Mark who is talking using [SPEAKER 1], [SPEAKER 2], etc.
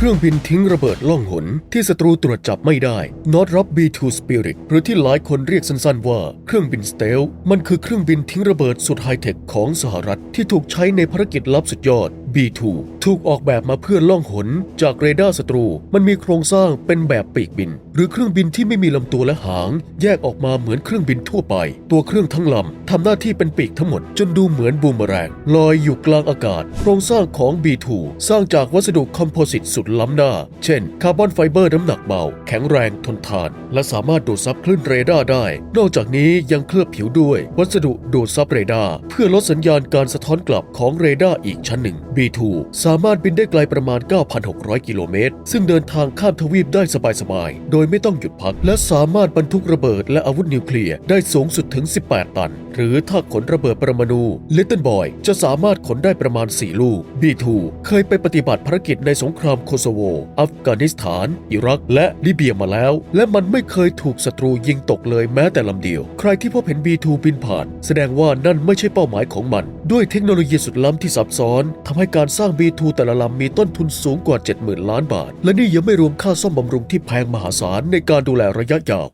[SPEAKER 1] เครื่องบินทิ้งระเบิดล่องหนที่ศัตรูตรวจจับไม่ได้ n o t r o p B2 Spirit หรือที่หลายคนเรียกสั้นๆว่าเครื่องบินสเตล มันคือเครื่องบินทิ้งระเบิดสุดไฮเทคของสหรัฐที่ถูกใช้ในภารกิจลับสุดยอด B2 ถูกออกแบบมาเพื่อล่องหนจากเรดาร์ศัตรู มันมีโครงสร้างเป็นแบบปีกบิน หรือเครื่องบินที่ไม่มีลำตัวและหาง แยกออกมาเหมือนเครื่องบินทั่วไป ตัวเครื่องทั้งลำทำหน้าที่เป็นปีกทั้งหมด จนดูเหมือนบูมเมอแรงลอยอยู่กลางอากาศ โครงสร้างของ B2 สร้างจากวัสดุคอมโพสิตสุดล้ำหน้า เช่น คาร์บอนไฟเบอร์น้ำหนักเบา แข็งแรงทนทาน และสามารถดูดซับคลื่นเรดาร์ได้ นอกจากนี้ยังเคลือบผิวด้วย วัสดุดูดซับเรดาร์เพื่อลดสัญญาณการสะท้อนกลับของเรดาร์อีกชั้นหนึ่งสามารถบินได้ไกลประมาณ 9,600 กิโลเมตร ซึ่งเดินทางข้ามทวีปได้สบายๆ โดยไม่ต้องหยุดพัก และสามารถบรรทุกระเบิดและอาวุธนิวเคลียร์ได้สูงสุดถึง 18 ตัน หรือถ้าขนระเบิดปรมาณู Little Boy จะสามารถขนได้ประมาณ 4 ลูก B2 เคยไปปฏิบัติภารกิจในสงครามโคโซโว อัฟกานิสถาน อิรัก และลิเบียมาแล้ว และมันไม่เคยถูกศัตรูยิงตกเลยแม้แต่ลำเดียว ใครที่พบเห็น B2 บินผ่าน แสดงว่านั่นไม่ใช่เป้าหมายของมัน ด้วยเทคโนโลยีสุดล้ำที่ซับซ้อนทำให้การสร้าง B2 แต่ละลำมีต้นทุนสูงกว่า 70,000 ล้านบาท และนี่ยังไม่รวมค่าซ่อมบำรุงที่แพงมหาศาลในการดูแลระยะยาว